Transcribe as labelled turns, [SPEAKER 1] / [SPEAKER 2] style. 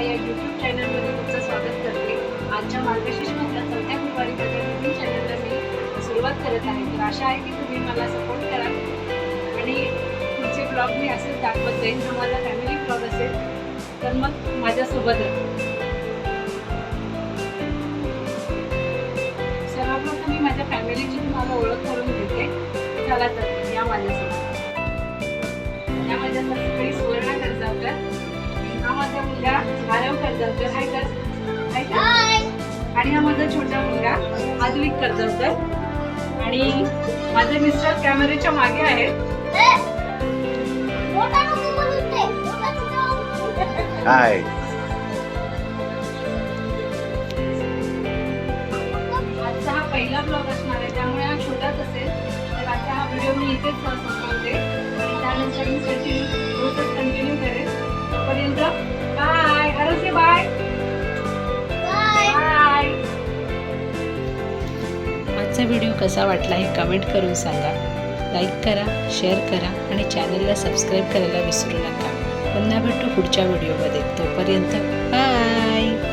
[SPEAKER 1] मी एक यूट्यूब चॅनलमध्ये तुमचं स्वागत करते. आमच्या मार्गशीर्ष मधल्या चौथ्या गुरुवारीमध्ये नवीन चॅनलला मी सुरुवात करत आहे. तर आशा आहे की तुम्ही मला सपोर्ट करा. आणि तुमचे ब्लॉग मी असेच दाखवत जाईन. हा माझा फॅमिली ब्लॉग असेल. तर मग माझ्यासोबत राहा सर्वप्रथम मी माझ्या फॅमिलीची तुम्हाला ओळख करून देते. चला तर या माझ्यासोबत. या माझ्या सासूबाई हाय कर. हाय कर. आणि हा माझा छोटा मुलगा आद्विक कर्जावकर आणि माझे मिस्टर कॅमेऱ्याच्या मागे आहेत.
[SPEAKER 2] हाय.
[SPEAKER 1] आजचा हा पहिला ब्लॉग असणार आहे. त्यामुळे हा छोटाच असेल. तर आजचा हा व्हिडिओ मी इथेच संपवते. आणि त्यानंतर मी कंटिन्यू
[SPEAKER 3] आजचा व्हिडिओ कसा वाटला हे कमेंट करून सांगा. लाईक करा शेअर करा आणि चॅनलला सबस्क्राईब करायला विसरू नका. पुन्हा भेटू पुढच्या व्हिडिओमध्ये. तोपर्यंत बाय